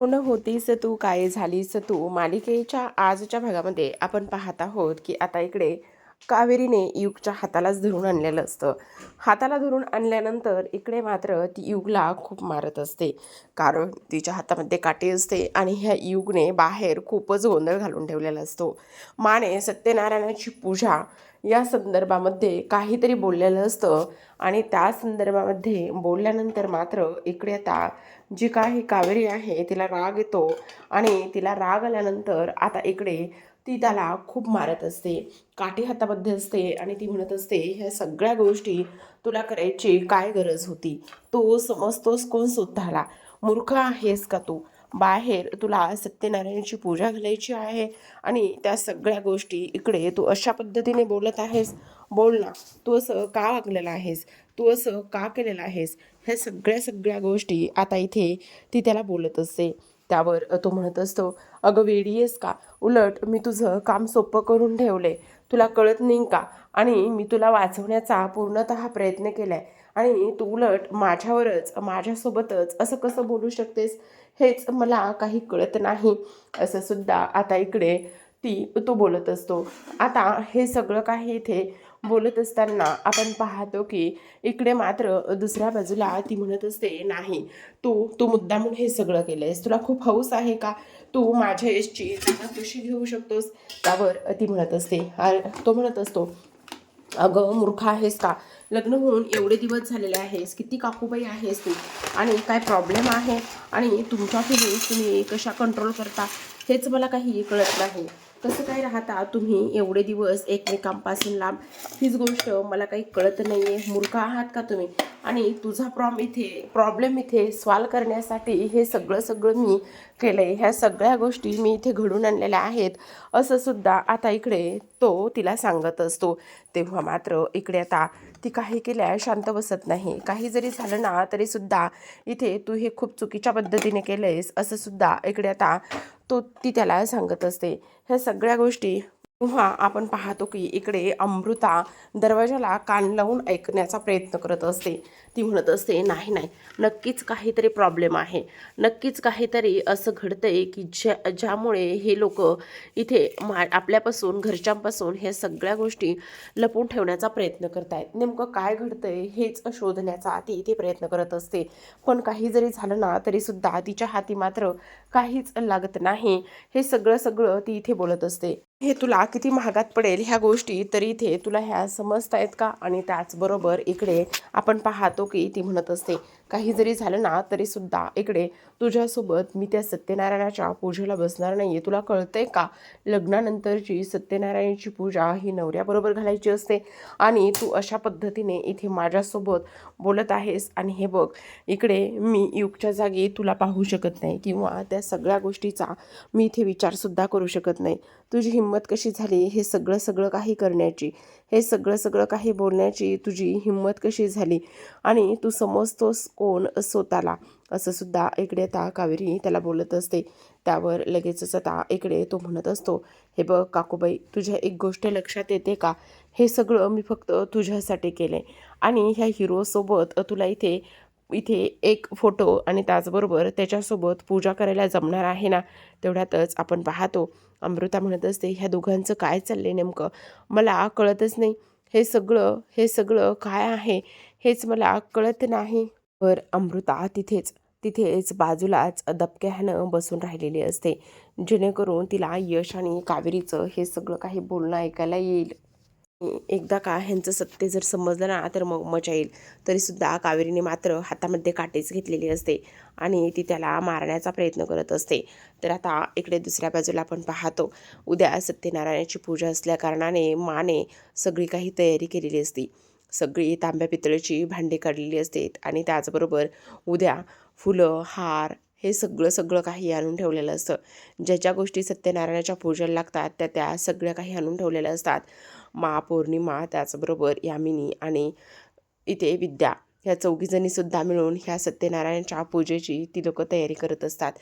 कोण होतीस तू काय झालीस तू? मालिकेच्या आजच्या भागामध्ये आपण पाहत आहोत की आता इकडे कावेरीने युगच्या हातालाच धरून आणलेलं असतं. हाताला धरून आणल्यानंतर इकडे मात्र ती युगला खूप मारत असते. कारण तिच्या हातामध्ये काठी असते आणि ह्या युगने बाहेर खूपच गोंधळ घालून ठेवलेला असतो. माने सत्यनारायणाची पूजा या संदर्भामध्ये काहीतरी बोललेलं असतं आणि त्या संदर्भामध्ये बोलल्यानंतर मात्र इकडे आता जी काही कावेरी आहे तिला राग येतो आणि तिला राग आल्यानंतर आता इकडे ती त्याला खूप मारत असते काठी हातामध्ये असते आणि ती म्हणत असते ह्या सगळ्या गोष्टी तुला करायची काय गरज होती? तू समजतोस कोण स्वतःला? मूर्ख आहेस का तू? बाहेर तुला सत्यनारायणाची पूजा घालायची आहे आणि त्या सगळ्या गोष्टी इकडे तू अशा पद्धतीने बोलत आहेस? बोल ना तू असं का वागलेला आहेस? तू असं का केलेलं आहेस? ह्या सगळ्या सगळ्या गोष्टी आता इथे ती त्याला बोलत असते. त्यावर तो म्हणत असतो अगं वेडी आहेस का? उलट मी तुझं काम सोपं करून ठेवले तुला कळत नाही का? आणि मी तुला वाचवण्याचा पूर्णतः प्रयत्न केला आहे आणि तू उलट माझ्यावरच माझ्यासोबतच असं कसं बोलू शकतेस? हेच मला काही कळत नाही. असं सुद्धा आता इकडे ती तो बोलत असतो. आता हे सगळं काही इथे? बोलत असताना आपण पाहतो की इकडे मात्र दुसऱ्या बाजूला ती म्हणत असते नाही तू तू मुद्दामून हे सगळं केलं आहेस तुला खूप हौस आहे का? तू माझ्या यशची कशी घेऊ शकतोस? त्यावर ती म्हणत असते. अरे तो म्हणत असतो अगं मूर्ख आहेस का? लग्न होऊन एवढे दिवस झालेले आहेस. किती काकूबाई आहेस तू? आणि काय प्रॉब्लेम आहे? आणि तुमच्या फिलिंग्स तुम्ही कशा कंट्रोल करता? हेच मला काही कळत नाही. कसं काय राहता? तुम्ही एवढे दिवस एकमेकांपासून लांब. हीच गोष्ट मला काही कळत नाही आहे मूर्ख आहात का तुम्ही? आणि तुझा प्रॉम इथे प्रॉब्लेम इथे सॉल्व करण्यासाठी हे सगळं सगळं मी केलं आहे ह्या सगळ्या गोष्टी मी इथे घडून आणलेल्या आहेत. असं सुद्धा आता इकडे तो तिला सांगत असतो. तेव्हा मात्र इकडे आता ती काही केल्या शांत बसत नाही. काही जरी झालं ना तरीसुद्धा इथे तू हे खूप चुकीच्या पद्धतीने केलं आहेस असं सुद्धा इकडे आता तो ती त्याला सांगत असते. ह्या सगळ्या गोष्टी तेव्हा आपण पाहतो की इकडे अमृता दरवाजाला कान लावून ऐकण्याचा प्रयत्न करत असते. ती म्हणत असते नाही नाही नक्कीच काहीतरी प्रॉब्लेम आहे. नक्कीच काहीतरी असं घडतंय की ज्या ज्यामुळे हे लोक इथे मा आपल्यापासून घरच्यांपासून हे सगळ्या गोष्टी लपून ठेवण्याचा प्रयत्न करत आहेत नेमकं काय घडतंय हेच शोधण्याचा ती इथे प्रयत्न करत असते. पण काही जरी झालं ना तरीसुद्धा तिच्या हाती मात्र काहीच लागत नाही. हे सगळं सगळं ती इथे बोलत असते. हे तुला किती महागात पडेल ह्या गोष्टी तरी इथे तुला ह्या समजत आहेत का? आणि त्याचबरोबर इकडे आपण पाहतो की ती म्हणत असते काही जरी झालं ना तरी सुद्धा इकडे तुझ्यासोबत मी त्या सत्यनारायणाच्या पूजेला बसणार नाही आहे तुला कळतंय का? लग्नानंतरची सत्यनारायणाची पूजा ही नवऱ्याबरोबर घालायची असते आणि तू अशा पद्धतीने इथे माझ्यासोबत बोलत आहेस आणि हे बघ इकडे मी युगच्या जागी तुला पाहू शकत नाही किंवा त्या सगळ्या गोष्टीचा मी इथे विचारसुद्धा करू शकत नाही. तुझी हिंमत कशी झाली? हे सगळं सगळं काही करण्याची. हे सगळं सगळं काही बोलण्याची तुझी हिंमत कशी झाली? आणि तू समजतोस कोण स्वतःला? असं सुद्धा इकडे आता कावेरी त्याला बोलत असते. त्यावर लगेचच आता इकडे तो म्हणत असतो हे बघ काकूबाई तुझ्या एक गोष्ट लक्षात येते का? हे सगळं मी फक्त तुझ्यासाठी केले आणि ह्या हिरोसोबत तुला इथे इथे एक फोटो आणि त्याचबरोबर त्याच्यासोबत पूजा करायला जमणार आहे ना? तेवढ्यातच आपण पाहतो. अमृता म्हणत असते ह्या दोघांचं काय चाललंय नेमकं? मला कळतच नाही. हे सगळं हे सगळं काय आहे? हेच मला कळत नाही. तर अमृता तिथेच तिथेच बाजूलाच दबक्यानं बसून राहिलेली असते. जेणेकरून तिला यश आणि कावेरीचं हे सगळं काही बोलणं ऐकायला येईल. एकदा का ह्यांचं सत्य जर समजलं ना तर मग मजा येईल. तरीसुद्धा कावेरीने मात्र हातामध्ये काटेच घेतलेली असते आणि ती त्याला मारण्याचा प्रयत्न करत असते. तर आता इकडे दुसऱ्या बाजूला आपण पाहतो उद्या सत्यनारायणाची पूजा असल्याकारणाने माने सगळी काही तयारी केलेली असते. सगळी तांब्या पितळेची भांडी काढलेली असते आणि त्याचबरोबर उद्या फुलं हार हे सगळं सगळं काही आणून ठेवलेलं असतं. ज्या ज्या गोष्टी सत्यनारायणाच्या पूजेला लागतात त्या त्या सगळ्या काही आणून ठेवलेल्या असतात. मा पौर्णिमा त्याचबरोबर यामिनी आणि इथे विद्या ह्या चौघीजणीसुद्धा मिळून ह्या सत्यनारायणच्या पूजेची ती लोक तयारी करत असतात.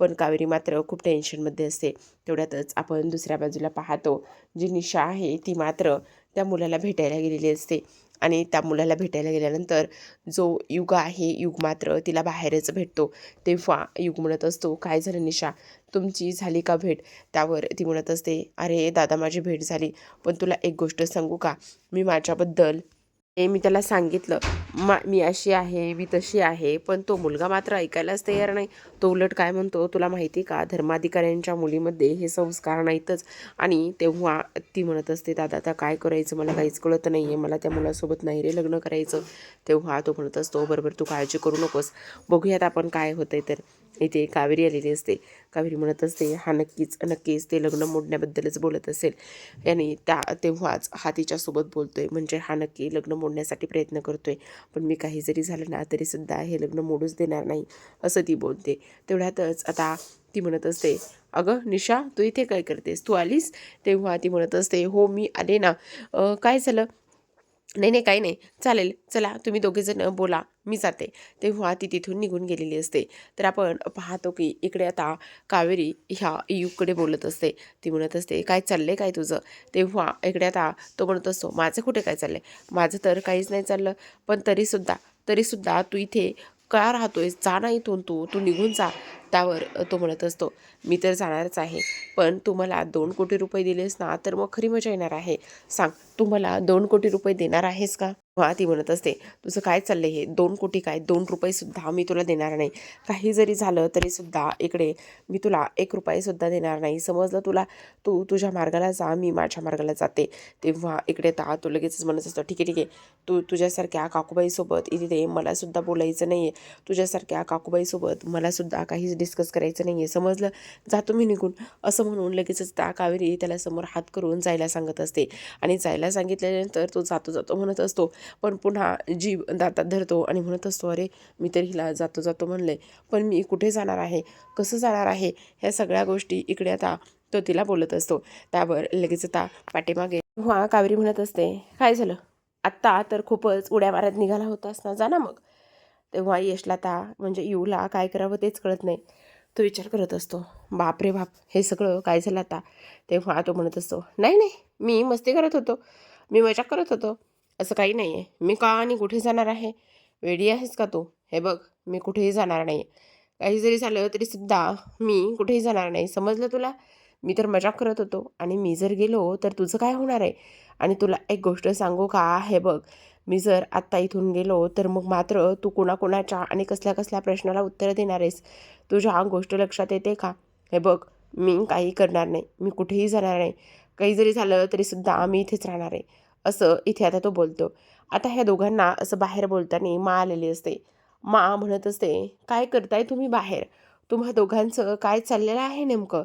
पण कावेरी मात्र खूप टेन्शनमध्ये असते. तेवढ्यातच आपण दुसऱ्या बाजूला पाहतो जी निशा आहे ती मात्र त्या मुलाला भेटायला गेलेली असते. आणि त्या मुलाला भेटायला गेल्यानंतर जो युग आहे युग मात्र तिला बाहेरच भेटतो. तेव्हा युग म्हणत असतो काय झालं निशा? तुमची झाली का भेट? त्यावर ती म्हणत असते अरे दादा माझी भेट झाली. पण तुला एक गोष्ट सांगू का? मी माझ्याबद्दल हे मी त्याला सांगितलं. मा मी अशी आहे मी तशी आहे पण तो मुलगा मात्र ऐकायलाच तयार नाही. तो उलट काय म्हणतो तुला माहिती का धर्माधिकाऱ्यांच्या मुलीमध्ये हे संस्कार नाहीतच. आणि तेव्हा ती म्हणत असते दादा आता काय करायचं? मला काहीच कळत नाही आहे मला त्या मुलासोबत नाही रे लग्न करायचं. तेव्हा तो म्हणत असतो बरोबर तू काळजी करू नकोस. बघूयात आपण काय होतंय तर. इथे कावेरी आलेली असते. कावेरी म्हणत असते हा नक्कीच नक्कीच ते लग्न मोडण्याबद्दलच बोलत असेल. आणि त्या तेव्हाच हा तिच्यासोबत बोलतोय म्हणजे हा नक्की लग्न मोडण्यासाठी प्रयत्न करतोय. पण मी काही जरी झालं ना तरीसुद्धा हे लग्न मोडूच देणार नाही असं ती बोलते. तेवढ्यातच आता ती म्हणत असते अगं निशा तू इथे काय करतेस? तू आलीस? तेव्हा ती म्हणत असते हो मी आले ना. काय झालं? नाही नाही काही नाही. चालेल. चला तुम्ही दोघेजण बोला. मी जाते. तेव्हा ती तिथून निघून गेलेली असते. तर आपण पाहतो की इकडे आता कावेरी ह्या युगकडे बोलत असते. ती म्हणत असते काय चाललंय? काय तुझं? तेव्हा इकडे आता तो म्हणत असतो माझं कुठे काय चाललंय? माझं तर काहीच नाही चाललं. पण तरीसुद्धा तरीसुद्धा तू इथे का राहतोय जा ना इथून तू. तू निघून जा. त्यावर तो म्हणत असतो मी तर जाणारच आहे पण तू मला दोन कोटी रुपये दिलेस ना तर मग खरी मजा येणार आहे. सांग तू मला दोन कोटी रुपये देणार आहेस का? हा ती म्हणत असते तुझं काय चाललं हे? दोन कोटी काय? दोन रुपयेसुद्धा मी तुला देणार नाही. काही जरी झालं तरीसुद्धा इकडे मी तुला एक रुपयेसुद्धा देणार नाही. समजलं तुला? तू तुझ्या मार्गाला जा मी माझ्या मार्गाला जाते. तेव्हा इकडे ता तो लगेचच म्हणत असतो ठीक आहे ठीक आहे. तू तुझ्यासारख्या काकूबाईसोबत इथे मलासुद्धा बोलायचं नाही आहे तुझ्यासारख्या काकूबाईसोबत मलासुद्धा काहीच डिस्कस करायचं नाही आहे समजलं? जा तुम्ही निघून. असं म्हणून लगेचच त्या कावेरी त्याला समोर हात करून जायला सांगत असते. आणि जायला सांगितल्यानंतर तो जातो जातो म्हणत असतो. पण पुन्हा जीव दातात धरतो आणि म्हणत असतो अरे मी तर हिला जातो जातो म्हणले पण मी कुठे जाणार आहे? कसं जाणार आहे? ह्या सगळ्या गोष्टी इकडे आता तो तिला बोलत असतो. त्यावर लगेच आता पाठीमागे हा कावेरी म्हणत असते काय झालं? आत्ता तर खूपच उड्या मारत निघाला होतास ना जा ना मग. तेव्हा यशला आता म्हणजे येऊला काय करावं तेच कळत नाही. तो विचार करत असतो बाप रे बाप हे सगळं काय झालं आता? तेव्हा तो म्हणत असतो नाही नाही मी मस्ती करत होतो मी मजा करत होतो असं काही नाही आहे मी का आणि कुठे जाणार आहे? वेडी आहेस का तू? हे बघ मी कुठेही जाणार नाही काही जरी झालं तरीसुद्धा मी कुठेही जाणार नाही. समजलं तुला? मी तर मजाक करत होतो. आणि मी जर गेलो तर तुझं काय होणार आहे? आणि तुला एक गोष्ट सांगू का? हे बघ मी जर आत्ता इथून गेलो तर मग मात्र तू कोणाकोणाच्या आणि कसल्या कसल्या प्रश्नाला उत्तरं देणार आहेस? तुझ्या गोष्ट लक्षात येते का? हे बघ मी काही करणार नाही. मी कुठेही जाणार नाही. काही जरी झालं तरीसुद्धा आम्ही इथेच राहणार आहे. असं इथे आता तो बोलतो. आता ह्या दोघांना असं बाहेर बोलताना मा आलेली असते. मा म्हणत असते काय करताय तुम्ही बाहेर? तुम्हा दोघांचं काय चाललेलं आहे नेमकं?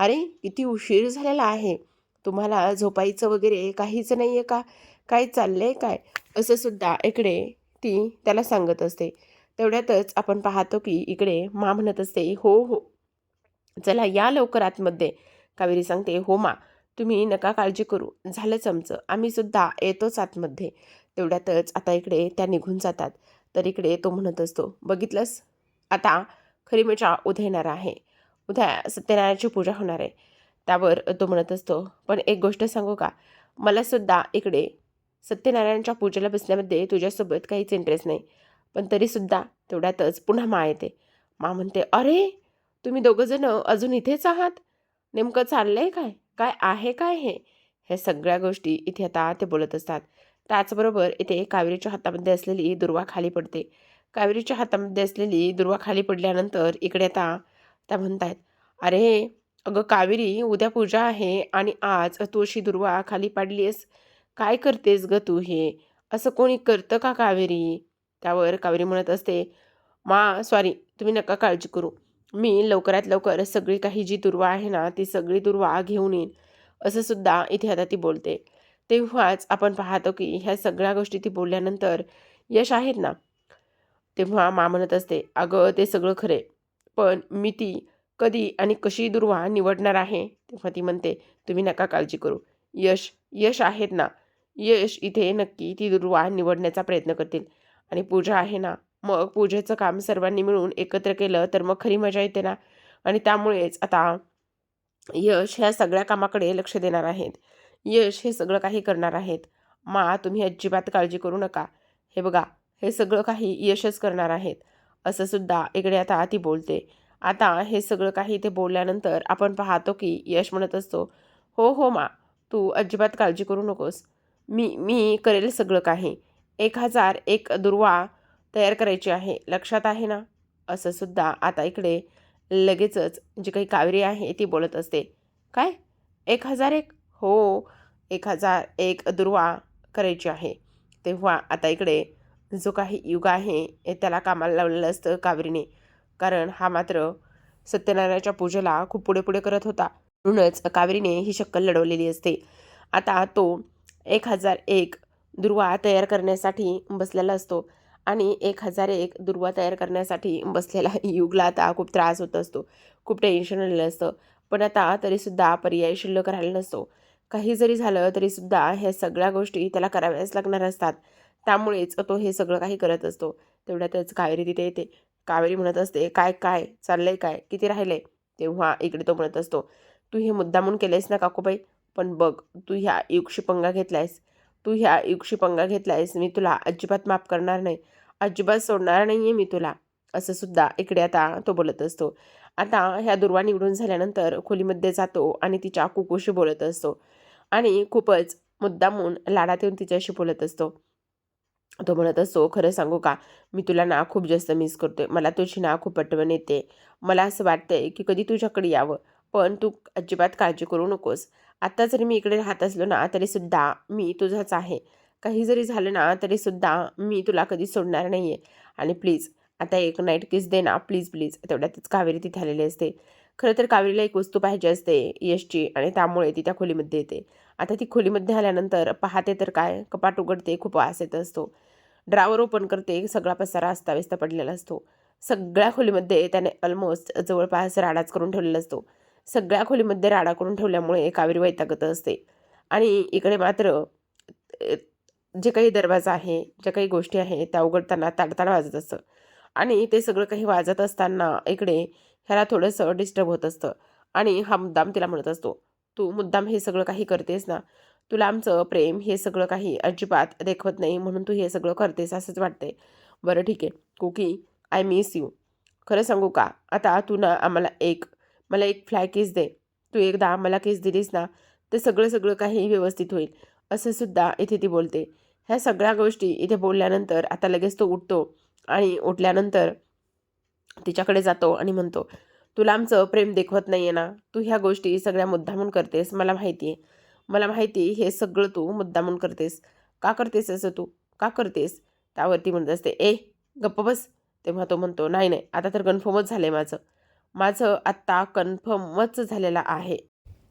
अरे किती उशीर झालेला आहे. तुम्हाला झोपायचं वगैरे काहीच नाही आहे का? काय चाललं आहे काय? असं सुद्धा इकडे ती त्याला सांगत असते. तेवढ्यातच आपण पाहतो की इकडे मा म्हणत असते हो हो. चला या लवकर आतमध्ये कावेरी सांगते हो मा. तुम्ही नका काळजी करू. झालंच आमचं. आम्ही सुद्धा येतोच आतमध्ये. तेवढ्यातच आता इकडे त्या निघून जातात. तर इकडे तो म्हणत असतो बघितलंस? आता खरी मजा उद्या येणार आहे. उद्या सत्यनारायणाची पूजा होणार आहे. त्यावर तो म्हणत असतो पण एक गोष्ट सांगू का? मला सुद्धा इकडे सत्यनारायणच्या पूजेला बसण्यामध्ये तुझ्यासोबत काहीच इंटरेस्ट नाही. पण तरीसुद्धा तेवढ्यातच पुन्हा मा येते. मा म्हणते अरे तुम्ही दोघंजणं अजून इथेच आहात? नेमकं चाललं आहे काय? काय आहे काय हे? ह्या सगळ्या गोष्टी इथे आता ते बोलत असतात. त्याचबरोबर इथे कावेरीच्या हातामध्ये असलेली दुर्वा खाली पडते. कावेरीच्या हातामध्ये असलेली दुर्वा खाली पडल्यानंतर इकडे आता त्या म्हणतायत अरे अगं कावेरी उद्या पूजा आहे आणि आज तुळशी दुर्वा खाली पाडलीस काय करतेस ग तू हे? असं कोणी करतं का कावेरी? त्यावर कावेरी म्हणत असते मा सॉरी तुम्ही नका काळजी करू. मी लवकरात लवकर सगळी काही जी दुर्वा आहे ना ती सगळी दुर्वा घेऊन येईन. असं सुद्धा इथे आता ती बोलते. तेव्हाच आपण पाहतो की ह्या सगळ्या गोष्टी ती बोलल्यानंतर यश आहेत ना? तेव्हा मा म्हणत असते अगं ते सगळं खरे पण मी ती कधी आणि कशी दुर्वा निवडणार आहे? तेव्हा ती म्हणते तुम्ही नका काळजी करू. यश यश आहेत ना. यश इथे नक्की ती दुर्वा निवडण्याचा प्रयत्न करतील. आणि पूजा आहे ना. मग पूजेचं काम सर्वांनी मिळून एकत्र केलं तर मग खरी मजा येते ना. आणि त्यामुळेच आता यश ह्या सगळ्या कामाकडे लक्ष देणार आहेत. यश हे सगळं काही करणार आहेत. मा तुम्ही अजिबात काळजी करू नका. हे बघा हे सगळं काही यशच करणार आहेत. असं सुद्धा इकडे आता ती बोलते. आता हे सगळं काही ते बोलल्यानंतर आपण पाहतो की यश म्हणत असतो हो हो मा तू अजिबात काळजी करू नकोस. मी मी करेल सगळं काही. एक हजार एक दुर्वा तयार करायची आहे. लक्षात आहे ना? असं सुद्धा आता इकडे लगेचच जी काही कावेरी आहे ती बोलत असते. काय? एक हजार एक? हो एक हजार एक दुर्वा करायची आहे. तेव्हा आता इकडे जो काही युग आहे हे त्याला कामाला लावलेलं असतं कावेरीने. कारण हा मात्र सत्यनारायणाच्या पूजेला खूप पुढे पुढे करत होता. म्हणूनच कावेरीने ही शक्कल लढवलेली असते. आता तो एक हजार एक दुर्वा तयार करण्यासाठी बसलेला असतो आणि एक हजार एक दुर्वा तयार करण्यासाठी बसलेला युगला आता खूप त्रास होत असतो. खूप टेन्शन आलेलं असतं. पण आता तरीसुद्धा पर्याय शिल्लक राहिला नसतो. काही जरी झालं तरीसुद्धा ह्या सगळ्या गोष्टी त्याला कराव्याच लागणार असतात. त्यामुळेच तो हे सगळं काही करत असतो. तेवढ्यातच कावेरी तिथे येते. कावेरी म्हणत असते काय काय चाललंय काय? किती राहिलंय? तेव्हा इकडे तो म्हणत असतो तू हे मुद्दामून केलंयस ना काकूबाई? पण बघ तू ह्या युक्षिपंगा पंगा घेतलायस. तू ह्या युक्षिपंगा पंगा घेतलायस मी तुला अजिबात माफ करणार नाही. अजिबात सोडणार नाही आहे मी तुला. असं सुद्धा इकडे आता तो बोलत असतो. आता ह्या दुर्वा निवडून झाल्यानंतर खोलीमध्ये जातो आणि तिच्या कुकूशी बोलत असतो. आणि खूपच मुद्दामून लाडात येऊन तिच्याशी बोलत असतो. तो म्हणत असतो खरं सांगू का? मी तुला ना खूप जास्त मिस करतोय. मला तुझी ना खूप आठवण येते. मला असं वाटतंय की कधी तुझ्याकडे यावं पण तू अजिबात काळजी करू नकोस. आत्ता जरी मी इकडे राहत असलो ना तरीसुद्धा मी तुझाच आहे. काही जरी झालं ना तरीसुद्धा मी तुला कधी सोडणार नाही आहे आणि प्लीज आता एक नाईट किस दे ना प्लीज प्लीज. तेवढ्यातच कावेरी तिथे आलेली असते. खरं तर कावेरीला एक वस्तू पाहिजे असते यशची आणि त्यामुळे ती त्या खोलीमध्ये येते. आता ती खोलीमध्ये आल्यानंतर पाहते तर काय कपाट उघडते खूप वास येत असतो. ड्रावर ओपन करते सगळा पसारा अस्ताव्यस्त पडलेला असतो. सगळ्या खोलीमध्ये त्याने ऑलमोस्ट जवळपास राडाच करून ठेवलेला असतो. सगळ्या खोलीमध्ये राडा करून ठेवल्यामुळे कावेरी वैतागत असते. आणि इकडे मात्र जे काही दरवाजा आहे ज्या काही गोष्टी आहे त्या उघडताना ताडताड वाजत असतं. आणि ते सगळं काही वाजत असताना इकडे ह्याला थोडंसं डिस्टर्ब होत असतं. आणि हा मुद्दाम तिला म्हणत असतो. तू मुद्दाम हे सगळं काही करतेस ना तुला आमचं प्रेम हे सगळं काही अजिबात देखवत नाही म्हणून तू हे सगळं करतेस असंच वाटतंय. बरं ठीक आहे. कुकी आय मिस यू खरं सांगू का? आता तू ना आम्हाला एक मला एक फ्लाय केस दे. तू एकदा मला केस दिलीस ना तर सगळं सगळं काही व्यवस्थित होईल. असं सुद्धा इथे ती बोलते. ह्या सगळ्या गोष्टी इथे बोलल्यानंतर आता लगेच तो उठतो आणि उठल्यानंतर तिच्याकडे जातो आणि म्हणतो तुला आमचं प्रेम देखवत नाही आहे ना? तू ह्या गोष्टी सगळ्या मुद्दामून करतेस मला माहिती आहे मला माहिती हे सगळं तू मुद्दामून करतेस. का करतेस असं तू? का करतेस? त्यावरती म्हणत असते ए गप्प बस. तेव्हा तो म्हणतो नाही नाही आता तर कन्फर्मच झालं आहे माझं. माझं आत्ता कन्फर्मच झालेलं आहे.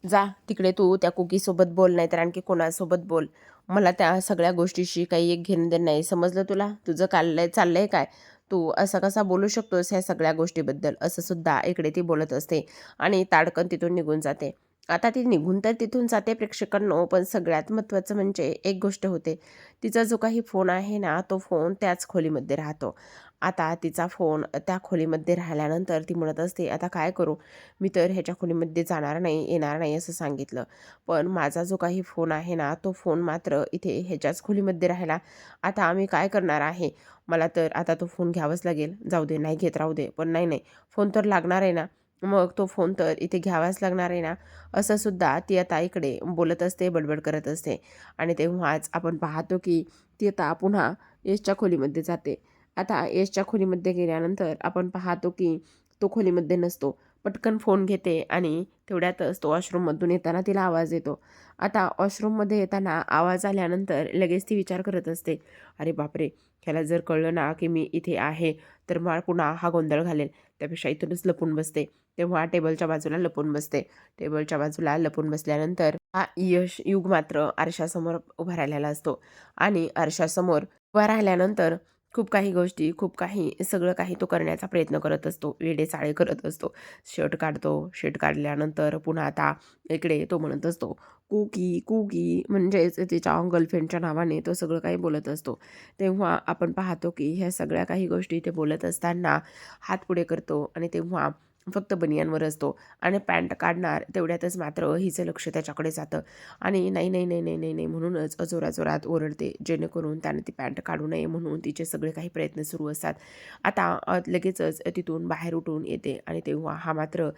जा तिकडे तू त्या कुकीसोबत बोल नाही तर आणखी कोणासोबत बोल. मला त्या सगळ्या गोष्टीशी काही एक घेणं देणं नाही. समजलं तुला? तुझं काललंय आहे काय? तू असं कसा बोलू शकतोस ह्या सगळ्या गोष्टीबद्दल? असं सुद्धा इकडे ती बोलत असते आणि ताडकन तिथून निघून जाते. आता ती निघून तर तिथून जाते प्रेक्षकांनो पण सगळ्यात महत्त्वाचं म्हणजे एक गोष्ट होते. तिचा जो काही फोन आहे ना तो फोन त्याच खोलीमध्ये राहतो. आता तिचा फोन त्या खोलीमध्ये राहिल्यानंतर ती म्हणत असते आता काय करू? मी तर ह्याच्या खोलीमध्ये जाणार नाही येणार नाही असं सांगितलं. पण माझा जो काही फोन आहे ना तो फोन मात्र इथे ह्याच्याच खोलीमध्ये राहिला. आता आम्ही काय करणार आहे? मला तर आता तो फोन घ्यावाच लागेल. जाऊ दे नाही घेत राहू दे. पण नाही नाही. फोन तर लागणार आहे ना. मग तो फोन तर इथे घ्यावाच लागणार आहे ना. असं सुद्धा ती आता इकडे बोलत असते बडबड करत असते. आणि तेव्हाच आपण पाहतो की ती आता पुन्हा यशच्या खोलीमध्ये जाते. आता यशच्या खोलीमध्ये गेल्यानंतर आपण पाहतो की तो खोलीमध्ये नसतो. पटकन फोन घेते आणि तेवढ्यातच तो वॉशरूममधून येताना तिला आवाज येतो. आता वॉशरूममध्ये येताना आवाज आल्यानंतर लगेच ती विचार करत असते अरे बापरे! ह्याला जर कळलं ना की मी इथे आहे तर मला पुन्हा हा गोंधळ घालेल. त्यापेक्षा इथूनच लपून बसते. तेव्हा टेबलच्या बाजूला लपून बसते. टेबलच्या बाजूला लपून बसल्यानंतर हा यश युग मात्र आरशासमोर उभा राहिलेला असतो आणि आरशासमोर उभा राहिल्यानंतर खूप काही गोष्टी खूप काही सगळं काही तो करण्याचा प्रयत्न करत असतो. वेडे चाळे करत असतो. शर्ट काढतो. शर्ट काढल्यानंतर पुन्हा आता इकडे तो म्हणत असतो कुकी कुकी म्हणजेच तिच्या गर्लफ्रेंडच्या नावाने तो सगळं काही बोलत असतो. तेव्हा आपण पाहतो की ह्या सगळ्या काही गोष्टी ते बोलत असताना हात पुढे करतो आणि तेव्हा फक्त बनियांवर असतो. आणि पॅन्ट काढणार तेवढ्यातच मात्र हिचं लक्ष त्याच्याकडे जातं. आणि नाही नाही नाही नाही नाही नाही म्हणूनच जोराजोरात ओरडते. जेणेकरून त्याने ती पॅन्ट काढू नये म्हणून तिचे सगळे काही प्रयत्न सुरू असतात. आता लगेचच तिथून बाहेर उठून येते. आणि तेव्हा हा मात्र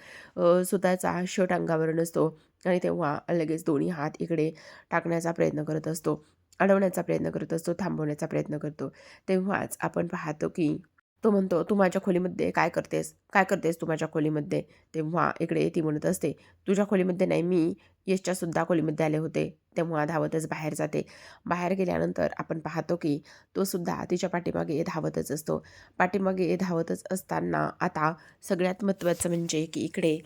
स्वतःचा शर्ट अंगावर नसतो. आणि तेव्हा लगेच दोन्ही हात इकडे टाकण्याचा प्रयत्न करत असतो. अडवण्याचा प्रयत्न करत असतो. थांबवण्याचा प्रयत्न करतो. तेव्हाच आपण पाहतो की तो म्हणतो तू माझ्या खोलीमध्ये काय करतेस? काय करतेस तू माझ्या खोलीमध्ये? तेव्हा इकडे ती म्हणत असते तुझ्या खोलीमध्ये नाही मी यशच्या सुद्धा खोलीमध्ये आले होते. तेव्हा धावतच बाहेर जाते. बाहेर गेल्यानंतर आपण पाहतो की तो सुद्धा तिच्या पाठीमागे धावतच असतो. पाठीमागे धावतच असताना आता सगळ्यात महत्त्वाचं म्हणजे की इकडे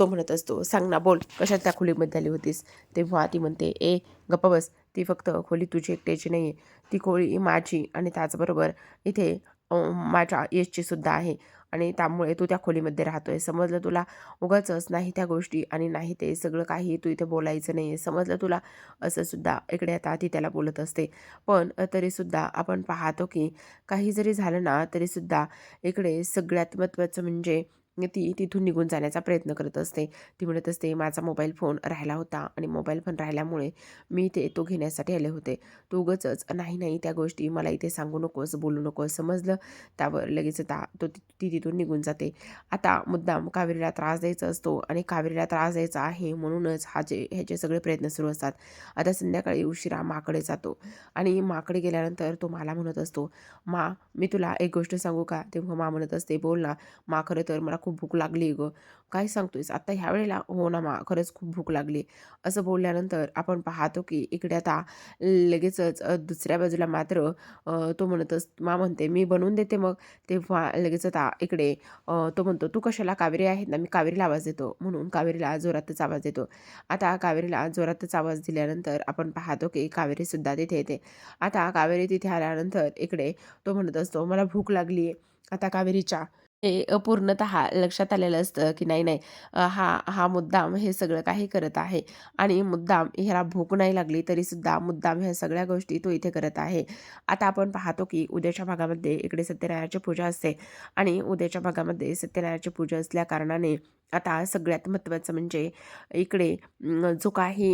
तो म्हणत असतो सांग ना बोल कशात त्या खोलीमध्ये आली होतीस? तेव्हा ती म्हणते ए गप्प बस. ती फक्त खोली तुझी एकट्याची नाही आहे ती खोली माझी आणि त्याचबरोबर इथे माझ्या यशची सुद्धा आहे. आणि त्यामुळे तू त्या खोलीमध्ये राहतो आहे समजलं तुला? उगाचंच नाही त्या गोष्टी आणि नाही ते सगळं काही तू इथे बोलायचं नाही आहे समजलं तुला? असं सुद्धा इकडे आता ती त्याला बोलत असते. पण तरीसुद्धा आपण पाहतो की काही जरी झालं ना तरीसुद्धा इकडे सगळ्यात महत्त्वाचं म्हणजे ती तिथून निघून जाण्याचा प्रयत्न करत असते. ती म्हणत असते माझा मोबाईल फोन राहिला होता आणि मोबाईल फोन राहिल्यामुळे मी ते तो घेण्यासाठी आले होते. तो उगचच नाही नाही त्या गोष्टी मला इथे सांगू नकोस बोलू नकोस समजलं? त्यावर लगेच ता तो ती ती तिथून निघून जाते. आता मुद्दाम कावेरीला त्रास द्यायचा असतो आणि कावेरीला त्रास द्यायचा आहे म्हणूनच हा जे ह्याचे सगळे प्रयत्न सुरू असतात. आता संध्याकाळी उशिरा माकडे जातो आणि माकडे गेल्यानंतर तो मला म्हणत असतो मा मी तुला एक गोष्ट सांगू का? तेव्हा मा म्हणत असते बोल ना मा खरं तर मला खूप भूक लागली गं. काय सांगतोयस? आता ह्या वेळेला हो ना मा खरंच खूप भूक लागली. असं बोलल्यानंतर आपण पाहतो की इकडे आता लगेचच दुसऱ्या बाजूला मात्र तो म्हणतच मा म्हणते मी बनवून देते मग. तेव्हा लगेच आता इकडे तो म्हणतो तू कशाला कावेरी आहेत ना मी कावेरीला आवाज देतो. म्हणून कावेरीला जोरातच आवाज देतो. आता कावेरीला जोरातच आवाज दिल्यानंतर आपण पाहतो की कावेरीसुद्धा तिथे येते. आता कावेरी तिथे आल्यानंतर इकडे तो म्हणत असतो मला भूक लागली आहे आता कावेरीच्या हे पूर्णत लक्षात आलेलं असतं की नाही नाही हा हा मुद्दाम हे सगळं काही करत आहे आणि मुद्दाम ह्याला भूक नाही लागली तरीसुद्धा मुद्दाम ह्या सगळ्या गोष्टी तो इथे करत आहे. आता आपण पाहतो की उद्याच्या भागामध्ये इकडे सत्यनारायणाची पूजा असते आणि उद्याच्या भागामध्ये सत्यनारायणाची पूजा असल्या कारणाने आता सगळ्यात महत्त्वाचं म्हणजे इकडे जो काही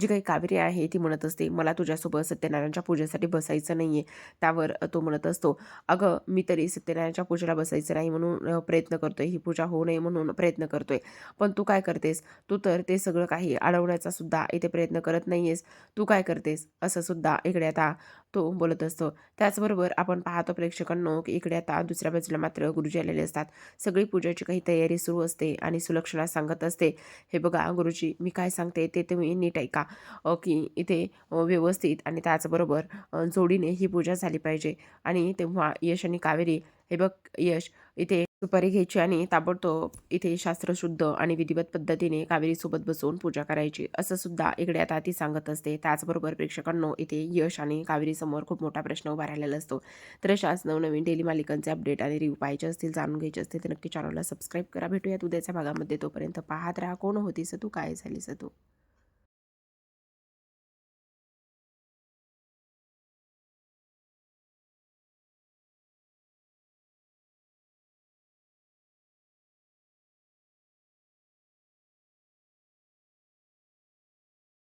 जी काही कावेरी आहे ती म्हणत असते मला तुझ्यासोबत सत्यनारायणच्या पूजेसाठी बसायचं नाही आहे त्यावर तो म्हणत असतो अगं मी तरी सत्यनारायणच्या पूजेला बसायचं नाही म्हणून प्रयत्न करतोय. ही पूजा होऊ नये म्हणून प्रयत्न करतोय. पण तू काय करतेस? तू तर ते सगळं काही अडवण्याचा सुद्धा इथे प्रयत्न करत नाही आहेस तू काय करतेस? असं सुद्धा इकडे आता तो बोलत असतो. त्याचबरोबर आपण पाहतो प्रेक्षकांनो की इकडे आता दुसऱ्या बाजूला मात्र गुरुजी आलेले असतात. सगळी पूजेची काही तयारी सुरू असते. आणि सुलक्षणा सांगत असते. हे बघा गुरुजी मी काय सांगते ते तुम्ही नीट ऐका. की इथे व्यवस्थित आणि त्याचबरोबर जोडीने ही पूजा झाली पाहिजे. आणि तेव्हा यश आणि कावेरी हे बघ यश इथे सुपारी घ्यायची आणि ताबडतोब इथे शास्त्रशुद्ध आणि विधिवत पद्धतीने कावेरीसोबत बसून पूजा करायची असं सुद्धा इकडे आता ती सांगत असते. त्याचबरोबर प्रेक्षकांनो इथे यश आणि कावेरीसमोर खूप मोठा प्रश्न उभा राहिलेला असतो. तर अशाच नवनवीन डेली मालिकांचे अपडेट आणि रिव्ह पाहिजे असतील जाणून घ्यायचे असतील तर नक्की चॅनलला सबस्क्राईब करा. भेटूयात उद्याच्या भागामध्ये. तोपर्यंत पाहत राहा. कोण होती सतू काय झाली सतू